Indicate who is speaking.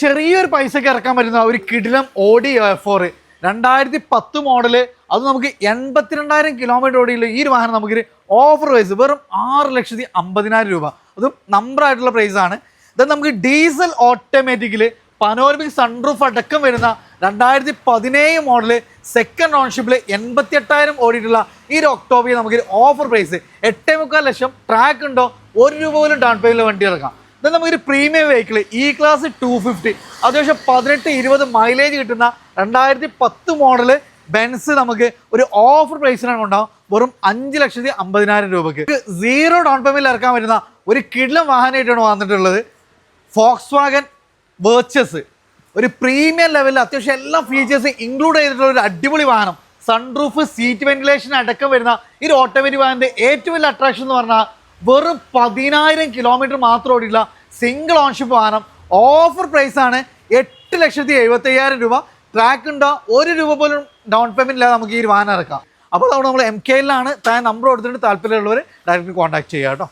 Speaker 1: ചെറിയൊരു പൈസയ്ക്ക് ഇറക്കാൻ പറ്റുന്ന ഒരു കിടിലം ഓഡി ഫോർ രണ്ടായിരത്തി പത്ത് മോഡൽ അത് നമുക്ക് എൺപത്തിരണ്ടായിരം കിലോമീറ്റർ ഓടിയുള്ള ഈ ഒരു വാഹനം നമുക്ക് ഓഫർ പ്രൈസ് വെറും ആറ് ലക്ഷത്തി അമ്പതിനായിരം രൂപ. അതും നമ്പർ ആയിട്ടുള്ള പ്രൈസ് ആണ്. ഇത് നമുക്ക് ഡീസൽ ഓട്ടോമാറ്റിക്കിൽ പനോരമിക് സൺറൂഫ് അടക്കം വരുന്ന രണ്ടായിരത്തി പതിനേഴ് മോഡൽ സെക്കൻഡ് ഓൺഷിപ്പിൽ എൺപത്തി എട്ടായിരം ഓടിയിട്ടുള്ള ഈ ഒരു ഒക്ടോബിയിൽ നമുക്ക് ഓഫർ പ്രൈസ് എട്ടേ മുക്കാൽ ലക്ഷം ട്രാക്ക് ഉണ്ടോ? ഒരു രൂപ പോലും ഡൗൺ പേയിൽ വണ്ടി ഇറക്കാം. ഇത് നമുക്കൊരു premium vehicle E class two fifty അത്യാവശ്യം പതിനെട്ട് ഇരുപത് മൈലേജ് കിട്ടുന്ന രണ്ടായിരത്തി പത്ത് മോഡൽ ബെൻസ് നമുക്ക് ഒരു ഓഫർ പ്രൈസിനാണ് ഉണ്ടാവും വെറും അഞ്ച് ലക്ഷത്തി അമ്പതിനായിരം രൂപയ്ക്ക് സീറോ ഡൗൺ പേയ്മെന്റിൽ ഇറക്കാൻ വരുന്ന ഒരു കിടിലം വാഹനമായിട്ടാണ് വന്നിട്ടുള്ളത്. ഫോക്സ് വാഗൻ വേർച്ചസ് ഒരു പ്രീമിയം ലെവലിൽ അത്യാവശ്യം എല്ലാ ഫീച്ചേഴ്സും ഇൻക്ലൂഡ് ചെയ്തിട്ടുള്ള ഒരു അടിപൊളി വാഹനം. സൺറൂഫ് സീറ്റ് വെന്റിലേഷൻ അടക്കം വരുന്ന ഈ ഓട്ടോമാറ്റിക് വാഹനത്തിന്റെ ഏറ്റവും വലിയ അട്രാക്ഷൻ എന്ന് പറഞ്ഞാൽ വെറും പതിനായിരം കിലോമീറ്റർ മാത്രം ഓടിയുള്ള സിംഗിൾ ഓൺഷിപ്പ് വാഹനം. ഓഫർ പ്രൈസ് ആണ് എട്ട് ലക്ഷത്തി എഴുപത്തി അയ്യായിരം രൂപ. ട്രാക്ക് ഉണ്ടോ? ഒരു രൂപ പോലും ഡൗൺ പേയ്മെന്റ് ഇല്ലാതെ നമുക്ക് ഈ വാഹനം ഇറക്കാം. അപ്പോൾ നമ്മൾ എം കെയിലാണ് താൻ നമ്പർ കൊടുത്തിട്ട് താല്പര്യമുള്ളവർ ഡയറക്റ്റ് കോൺടാക്ട് ചെയ്യുക കേട്ടോ.